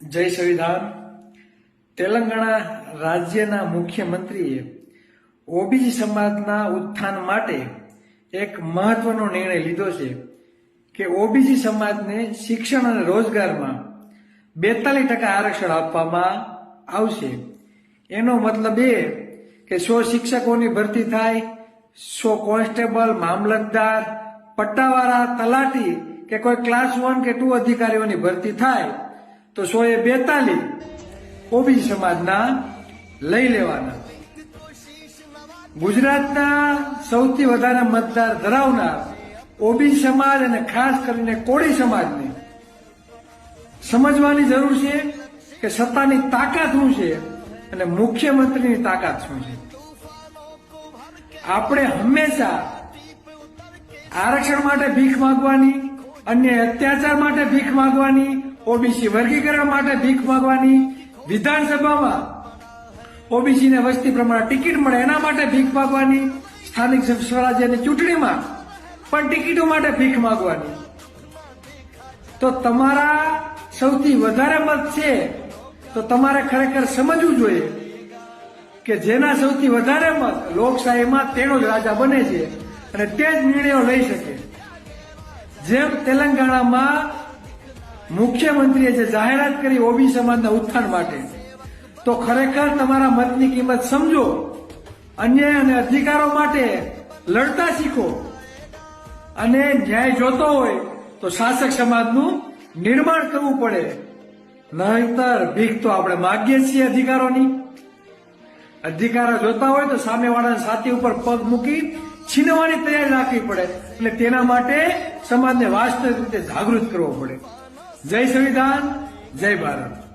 જય સંવિધાન. તેલંગાણા રાજ્યના મુખ્યમંત્રીએ ઓબીસી સમાજના ઉત્થાન માટે એક મહત્વનો નિર્ણય લીધો છે કે ઓબીસી સમાજને શિક્ષણ અને રોજગારમાં બેતાલીસ ટકા આરક્ષણ આપવામાં આવશે. એનો મતલબ એ કે સો શિક્ષકોની ભરતી થાય, સો કોન્સ્ટેબલ, મામલતદાર, પટ્ટાવાળા, તલાટી કે કોઈ ક્લાસ વન કે ટુ અધિકારીઓની ભરતી થાય તો સો એ બેતાલીસ. ઓબી સમાજના લઈ લેવાના. ગુજરાતના સૌથી વધારે મતદાર ધરાવનાર ઓબી સમાજ અને ખાસ કરીને કોળી સમાજને સમજવાની જરૂર છે કે સત્તાની તાકાત શું છે અને મુખ્યમંત્રીની તાકાત શું છે. આપણે હંમેશા આરક્ષણ માટે ભીખ માંગવાની, અન્ય અત્યાચાર માટે ભીખ માંગવાની ઓબીસી વર્ગીકરણ માટે ભીખ માંગવાની વિધાનસભામાં ઓબીસી ને વસ્તી પ્રમાણે ટિકિટ મળે એના માટે ભીખ માંગવાની, સ્થાનિક સ્વરાજ્યની ચૂંટણીમાં પણ ટિકિટો માટે ભીખ માંગવાની. તો તમારા સૌથી વધારે મત છે, તો તમારે ખરેખર સમજવું જોઈએ કે જેના સૌથી વધારે મત લોકશાહીમાં તેનો જ રાજા બને છે અને તે જ નિર્ણયો લઈ શકે. જેમ તેલંગાણામાં મુખ્યમંત્રીએ જે જાહેરાત કરી ઓબી સમાજના ઉત્થાન માટે, તો ખરેખર તમારા મતની કિંમત સમજો, અન્યાય અને અધિકારો માટે લડતા શીખો. અને ન્યાય જોતો હોય, તો શાસક સમાજનું નિર્માણ કરવું પડે. નહીતર ભીખ તો આપણે માગીએ છીએ અધિકારોની. અધિકારો જોતા હોય તો સામેવાળાના સાથી ઉપર પગ મૂકી છીનવાની તૈયારી રાખવી પડે. એટલે તેના માટે સમાજને વાસ્તવિક રીતે જાગૃત કરવો પડે. જય સંવિધાન જય ભારત.